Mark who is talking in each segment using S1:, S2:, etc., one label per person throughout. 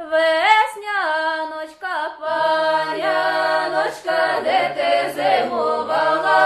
S1: Весняночка, паняночка, де ти зимувала,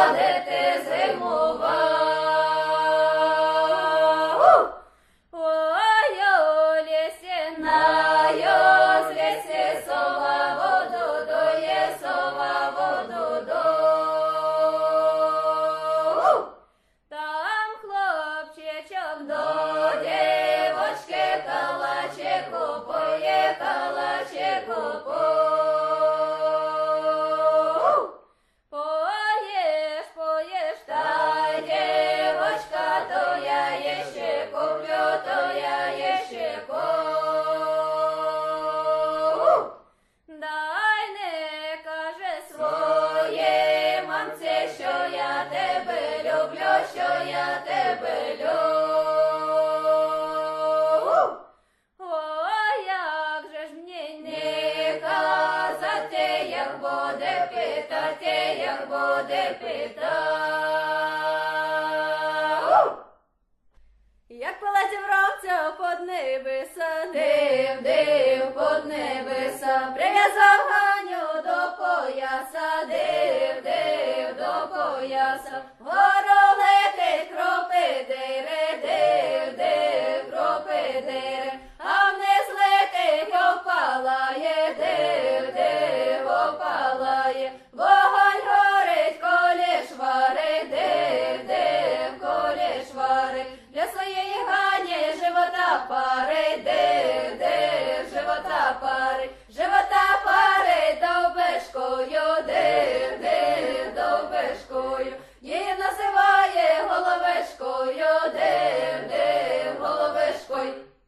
S1: як буде питати, як буде питати. Як палаців ровця под небеса, див, див, под небеса, прив'язав ганю до пояса, див, див, до пояса, горолети кропи дири, див, див, кропи дири, vou